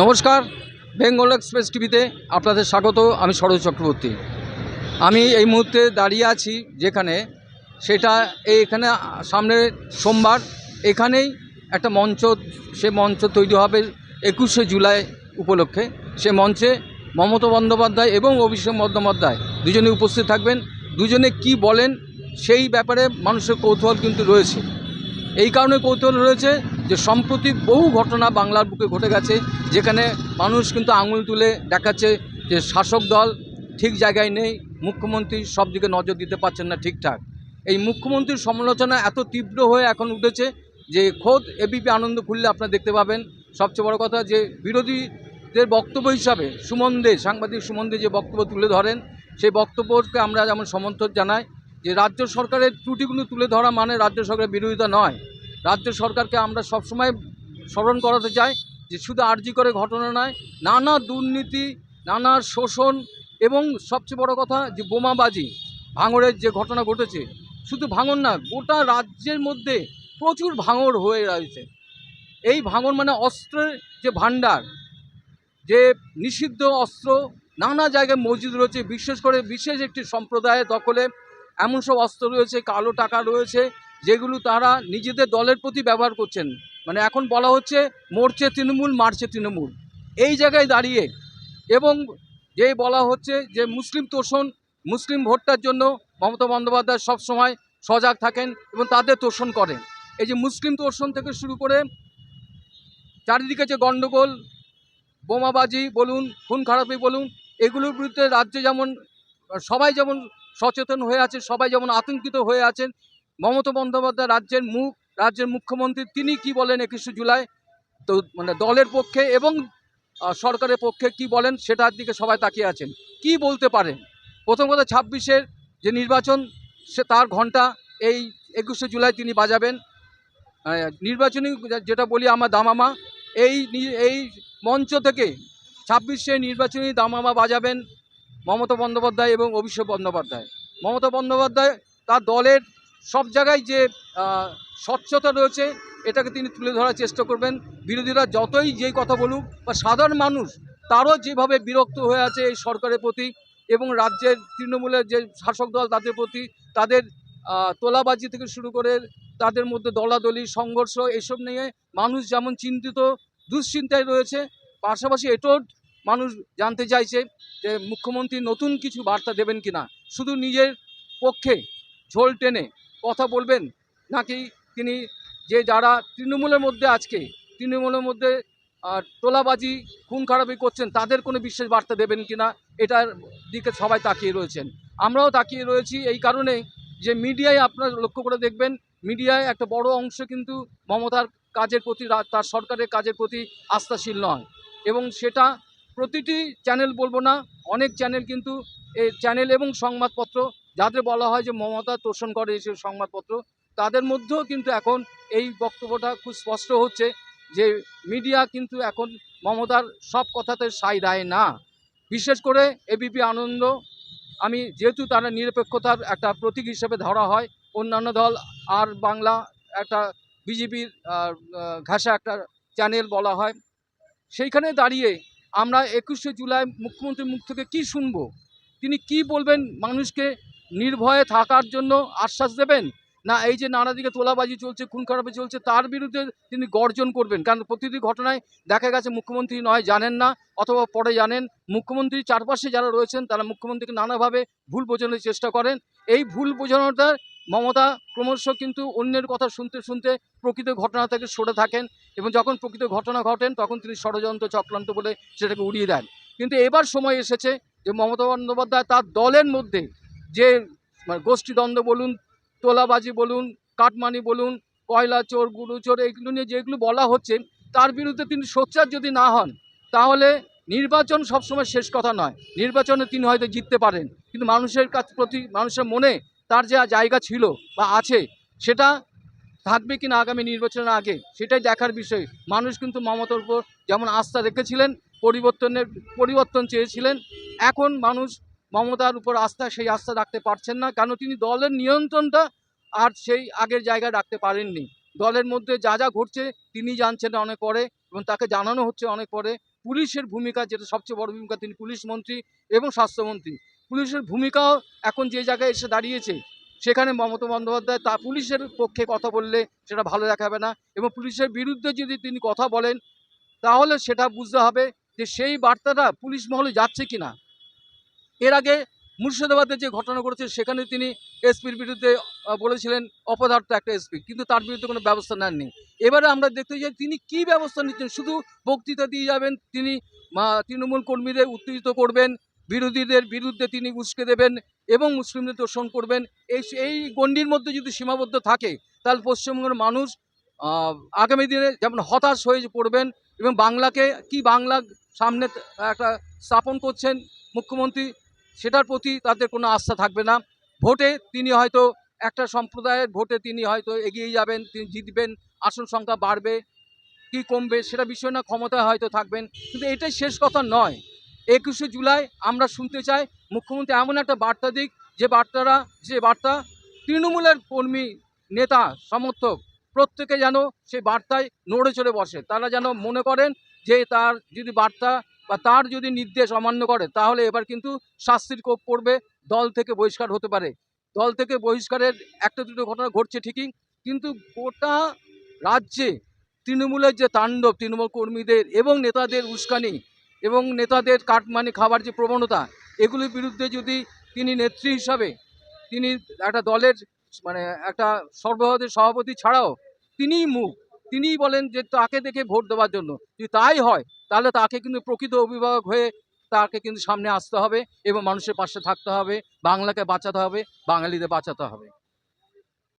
নমস্কার, বেঙ্গল এক্সপ্রেস টিভিতে আপনাদের স্বাগত, আমি সরোজ চক্রবর্তী। আমি এই মুহূর্তে দাঁড়িয়ে আছি যেখানে, সেটা এখানে সামনে সোমবার, এখানেই একটা মঞ্চ, সে মঞ্চ তৈরি হবে একুশে জুলাই উপলক্ষে। সে মঞ্চে মমতা বন্দ্যোপাধ্যায় এবং অভিষেক বন্দ্যোপাধ্যায় দুজনে উপস্থিত থাকবেন। দুজনে কি বলেন, সেই ব্যাপারে মানুষের কৌতূহল কিন্তু রয়েছে। এই কারণে কৌতূহল রয়েছে যে সম্প্রতি বহু ঘটনা বাংলার বুকে ঘটে গেছে, যেখানে মানুষ কিন্তু আঙুল তুলে দেখাচ্ছে যে শাসক দল ঠিক জায়গায় নেই, মুখ্যমন্ত্রী সব দিকে নজর দিতে পারছেন না ঠিকঠাক। এই মুখ্যমন্ত্রীর সমালোচনা এত তীব্র হয়ে এখন উঠেছে যে খোদ এবিপি আনন্দ খুললে আপনারা দেখতে পাবেন। সবচেয়ে বড় কথা যে বিরোধীদের বক্তব্য হিসাবে সুমন দে, সাংবাদিক সুমন দে যে বক্তব্য তুলে ধরেন, সেই বক্তব্যকে আমরা যেমন সমর্থন জানাই যে রাজ্য সরকারের ত্রুটিগুলো তুলে ধরা মানে রাজ্য সরকারের বিরোধিতা নয়। রাজ্য সরকারকে আমরা সবসময় স্মরণ করাতে চাই যে শুধু আর্জি করে ঘটনা নয়, নানা দুর্নীতি, নানা শোষণ এবং সবচেয়ে বড় কথা যে বোমাবাজি, ভাঙড়ের যে ঘটনা ঘটেছে, শুধু ভাঙন না, গোটা রাজ্যের মধ্যে প্রচুর ভাঙর হয়ে রয়েছে। এই ভাঙন মানে অস্ত্রের যে ভাণ্ডার, যে নিষিদ্ধ অস্ত্র, নানা জায়গায় মজুদ রয়েছে। বিশেষ করে বিশেষ একটি সম্প্রদায়ের দখলে এমন সব অস্ত্র রয়েছে, কালো টাকা রয়েছে যেগুলো তারা নিজেদের দলের প্রতি ব্যবহার করছেন। মানে এখন বলা হচ্ছে, মরছে তৃণমূল, মারছে তৃণমূল। এই জায়গায় দাঁড়িয়ে এবং যে বলা হচ্ছে যে মুসলিম তোষণ, মুসলিম ভোটটার জন্য মমতা বন্দ্যোপাধ্যায় সবসময় সজাগ থাকেন এবং তাদের তোষণ করেন। এই যে মুসলিম তোষণ থেকে শুরু করে চারিদিকে যে গণ্ডগোল, বোমাবাজি বলুন, খুন খারাপি বলুন, এগুলোর বিরুদ্ধে রাজ্যে যেমন, সবাই যেমন সচেতন হয়ে আছে, সবাই যেমন আতঙ্কিত হয়ে আছেন মমতা বন্দ্যোপাধ্যায় রাজ্যের মুখ রাজ্যের মুখ্যমন্ত্রী, তিনি কি বলেন একুশে জুলাই? তো মানে দলের পক্ষে এবং সরকারের পক্ষে কি বলেন সেটার দিকে সবাই তাকিয়ে আছেন। কি বলতে পারেন? প্রথম কথা, ছাব্বিশের যে নির্বাচন, সে তার ঘণ্টা এই একুশে জুলাই তিনি বাজাবেন। নির্বাচনী যেটা বলি আমার দামামা, এই এই মঞ্চ থেকে ছাব্বিশে নির্বাচনী দামামা বাজাবেন মমতা বন্দ্যোপাধ্যায় এবং অভিষেক বন্দ্যোপাধ্যায়। মমতা বন্দ্যোপাধ্যায় তার দলের সব জায়গায় যে স্বচ্ছতা রয়েছে, এটাকে তিনি তুলে ধরার চেষ্টা করবেন। বিরোধীরা যতই যেই কথা বলুক, বা সাধারণ মানুষ তারও যেভাবে বিরক্ত হয়ে আছে এই সরকারের প্রতি এবং রাজ্যের তৃণমূলের যে শাসক দল তাদের প্রতি, তাদের তোলাবাজি থেকে শুরু করে তাদের মধ্যে দলাদলি, সংঘর্ষ, এসব নিয়ে মানুষ যেমন চিন্তিত, দুশ্চিন্তায় রয়েছে, পাশাপাশি এটাও মানুষ জানতে চাইছে যে, মুখ্যমন্ত্রী নতুন কিছু বার্তা দেবেন কিনা। শুধু নিজের পক্ষে ঝোল টেনে কথা বলবেন? নাকি তিনি যে যারা তৃণমূলের মধ্যে আজকে তৃণমূলের মধ্যে আহ, তোলাবাজি খুন খারাপি করছেন তাদের কোনো বিশেষ বার্তা দেবেন কি না এটার দিকে সবাই তাকিয়ে রয়েছেন। আমরাও তাকিয়ে রয়েছি এই কারণে যে মিডিয়ায় আপনারা লক্ষ্য করে দেখবেন মিডিয়ায় একটা বড় অংশ কিন্তু মমতার কাজের প্রতি তার সরকারের কাজের প্রতি আস্থাশীল নয়। এবং সেটা প্রতিটি চ্যানেল বলব না অনেক চ্যানেল কিন্তু চ্যানেল এবং সংবাদপত্র যাদের বলা হয় যে মমতা তোষণ করে এইসব সংবাদপত্র, তাদের মধ্যেও কিন্তু এখন এই বক্তব্যটা খুব স্পষ্ট হচ্ছে যে মিডিয়া কিন্তু এখন মমতার সব কথাতে সাই দেয় না। বিশেষ করে এবিপি আনন্দ, আমি যেহেতু তারা নিরপেক্ষতার একটা প্রতীক হিসেবে ধরা হয়, অন্যান্য দল আর বাংলা একটা বিজেপির ঘাসা একটা চ্যানেল বলা হয়। সেইখানে দাঁড়িয়ে আমরা একুশে জুলাই মুখ্যমন্ত্রীর মুখ থেকে কি শুনব? তিনি কি বলবেন মানুষকে নির্ভয়ে থাকার জন্য আশ্বাস দেবেন? না, এই যে নানা দিকে তোলাবাজি চলছে, খুন খারাপি চলছে, তার বিরুদ্ধে তিনি গর্জন করবেন। কারণ প্রতিটি ঘটনায় দেখা গেছে মুখ্যমন্ত্রী নয়, জানেন না, অথবা পরে জানেন, মুখ্যমন্ত্রীর চারপাশে যারা রয়েছেন, তারা মুখ্যমন্ত্রীকে নানাভাবে ভুল বোঝানোর চেষ্টা করেন। এই ভুল বোঝানোটা মমতা ক্রমশ কিন্তু অন্যের কথা শুনতে শুনতে প্রকৃত ঘটনা থেকে সরে থাকেন এবং যখন প্রকৃত ঘটনা ঘটেন, তখন তিনি ষড়যন্ত্র চক্রান্ত বলে সেটাকে উড়িয়ে দেন। কিন্তু এবার সময় এসেছে যে মমতা বন্দ্যোপাধ্যায় তার দলের মধ্যে যে মানে গোষ্ঠীদ্বন্দ্ব বলুন, তোলাবাজি বলুন, কাটমানি বলুন, কয়লা চোর, গুরু চোর, এইগুলো নিয়ে যেগুলো বলা হচ্ছে, তার বিরুদ্ধে তিনি সোচ্চার যদি না হন, তাহলে নির্বাচন সবসময় শেষ কথা নয়। নির্বাচনে তিনি হয়তো জিততে পারেন, কিন্তু মানুষের কাছ প্রতি, মানুষের মনে তার যে জায়গা ছিল বা আছে, সেটা থাকবে কিনা আগামী নির্বাচনের আগে, সেটাই দেখার বিষয়। মানুষ কিন্তু মমতার উপর যেমন আস্থা রেখেছিলেন, পরিবর্তনের, পরিবর্তন চেয়েছিলেন, এখন মানুষ মমতার উপর আস্থা, সেই আস্থা রাখতে পারছেন না। কারণ তিনি দলের নিয়ন্ত্রণটা আর সেই আগের জায়গায় রাখতে পারেননি। দলের মধ্যে যা যা ঘটছে তিনি জানছেন অনেক পরে এবং তাকে জানানো হচ্ছে অনেক পরে। পুলিশের ভূমিকা, যেটা সবচেয়ে বড় ভূমিকা, তিনি পুলিশ মন্ত্রী এবং স্বাস্থ্যমন্ত্রী পুলিশের ভূমিকাও এখন যে জায়গায় এসে দাঁড়িয়েছে, সেখানে মমতা বন্দ্যোপাধ্যায় তা পুলিশের পক্ষে কথা বললে সেটা ভালো দেখাবে না এবং পুলিশের বিরুদ্ধে যদি তিনি কথা বলেন, তাহলে সেটা বুঝতে হবে যে সেই বার্তাটা পুলিশ মহলে যাচ্ছে কিনা। এর আগে মুর্শিদাবাদে যে ঘটনা ঘটেছে, সেখানে তিনি এসপির বিরুদ্ধে বলেছিলেন অপদার্থ একটা এসপি, কিন্তু তার বিরুদ্ধে কোনো ব্যবস্থা নেননি। এবারে আমরা দেখতে চাই, তিনি কি ব্যবস্থা নিচ্ছেন? শুধু বক্তৃতা দিয়ে যাবেন, তিনি তৃণমূল কর্মীদের উত্তেজিত করবেন, বিরোধীদের বিরুদ্ধে তিনি উস্কে দেবেন এবং মুসলিমদের দর্শন করবেন। এই এই গণ্ডির মধ্যে যদি সীমাবদ্ধ থাকে, তাহলে পশ্চিমবঙ্গের মানুষ আগামী দিনে যেমন হতাশ হয়ে পড়বেন এবং বাংলাকে, কি বাংলা সামনে একটা স্থাপন করছেন মুখ্যমন্ত্রী সেটার প্রতি তাদের কোনো আস্থা থাকবে না। ভোটে তিনি হয়তো একটা সম্প্রদায়ের ভোটে তিনি হয়তো এগিয়ে যাবেন, তিনি জিতবেন, আসন সংখ্যা বাড়বে, কি কমবে সেটা বিষয় না, ক্ষমতায় হয়তো থাকবেন। কিন্তু এটাই শেষ কথা নয়। একুশে জুলাই আমরা শুনতে চাই, মুখ্যমন্ত্রী এমন একটা বার্তা দিক, যে বার্তারা, যে বার্তা তৃণমূলের কর্মী নেতা, সমর্থক প্রত্যেকে যেন সেই বার্তায় নড়ে চড়ে বসে। তারা যেন মনে করেন যে তার যদি বার্তা বা তার যদি নির্দেশ অমান্য করে, তাহলে এবার কিন্তু শাস্তির কোপ পড়বে, দল থেকে বহিষ্কার হতে পারে। দল থেকে বহিষ্কারের একটা দুটো ঘটনা ঘটছে ঠিকই, কিন্তু গোটা রাজ্যে তৃণমূলের যে তাণ্ডব, তৃণমূল কর্মীদের এবং নেতাদের উস্কানি এবং নেতাদের কাটমানি খাবার যে প্রবণতা, এগুলির বিরুদ্ধে যদি তিনি নেত্রী হিসাবে তিনি একটা দলের মানে একটা সর্বভারতীয় সভাপতি ছাড়াও তিনিই মুখ তিনিই বলেন যে তাকে দেখে ভোট দেওয়ার জন্য। যদি তাই হয়, তাহলে তাকে কিন্তু প্রকৃত অভিভাবক হয়ে তাকে কিন্তু সামনে আসতে হবে এবং মানুষের পাশে থাকতে হবে, বাংলাকে বাঁচাতে হবে, বাঙালিদের বাঁচাতে হবে।